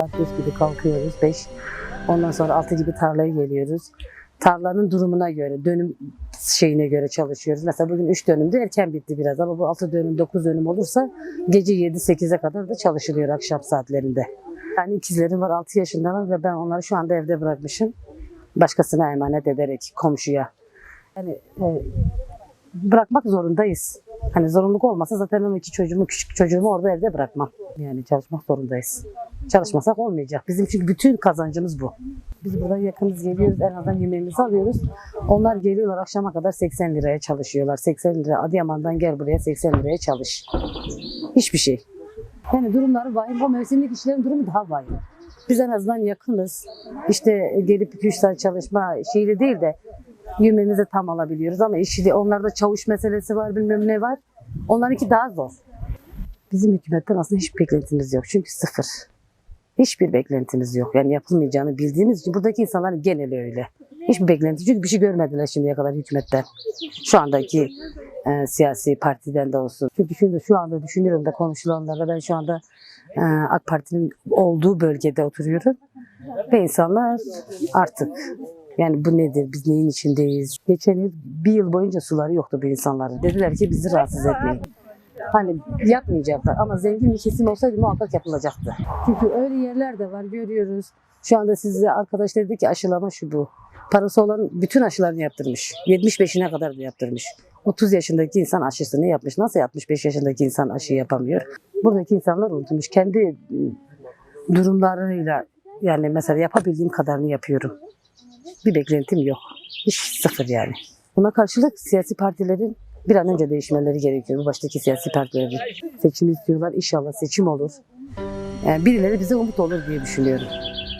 Saat 5 gibi kalkıyoruz 5. Ondan sonra 6 gibi tarlaya geliyoruz. Tarlanın durumuna göre, dönüm şeyine göre çalışıyoruz. Mesela bugün 3 dönümde erken bitti biraz ama bu 6 dönüm, 9 dönüm olursa gece 7-8'e kadar da çalışılıyor akşam saatlerinde. Yani ikizlerim var 6 yaşındalar ve ben onları şu anda evde bırakmışım. Başkasına emanet ederek komşuya. Yani e, bırakmak zorundayız. Hani zorunluluk olmasa zaten ben iki çocuğumu, küçük çocuğumu orada evde bırakmam. Yani çalışmak zorundayız. Çalışmasak olmayacak. Bizim çünkü bütün kazancımız bu. Biz burada yakınız geliyoruz en azından yemeğimizi alıyoruz. Onlar geliyorlar akşama kadar 80 liraya çalışıyorlar. 80 lira Adıyaman'dan gel buraya 80 liraya çalış. Hiçbir şey. Yani durumları vahim. O mevsimlik işlerin durumu daha vahim. Biz en azından yakınız. İşte gelip 2-3 saat çalışma şeyi değil de yemeğimizi tam alabiliyoruz ama işi onlarda çavuş meselesi var bilmem ne var. Onlarınki daha zor. Bizim hükümetten aslında hiç beklentimiz yok. Çünkü sıfır. Hiçbir beklentimiz yok. Yani yapılmayacağını bildiğimiz için buradaki insanlar geneli öyle. Hiçbir beklenti. Çünkü bir şey görmediler şimdiye kadar hükümetten. Şu andaki e, siyasi partiden de olsun. Çünkü şimdi şu anda düşünüyorum da konuşulanlarla ben şu anda e, AK Parti'nin olduğu bölgede oturuyorum. Ve insanlar artık yani bu nedir, biz neyin içindeyiz? Geçen yıl bir yıl boyunca suları yoktu bu insanların. Dediler ki bizi rahatsız etmeyin. Hani yapmayacaklar ama zengin bir kesim olsaydı muhakkak yapılacaktı. Çünkü öyle yerler de var görüyoruz. Şu anda size arkadaş dedi ki aşılama şu bu. Parası olan bütün aşılarını yaptırmış. 75'ine kadar da yaptırmış. 30 yaşındaki insan aşısını yapmış. Nasıl 65 yaşındaki insan aşı yapamıyor? Buradaki insanlar unutmuş. Kendi ıı, durumlarıyla yani mesela yapabildiğim kadarını yapıyorum. Bir beklentim yok. Hiç sıfır yani. Buna karşılık siyasi partilerin bir an önce değişmeleri gerekiyor. Bu baştaki siyasi partilerin. Seçim istiyorlar. İnşallah seçim olur. Yani birileri bize umut olur diye düşünüyorum.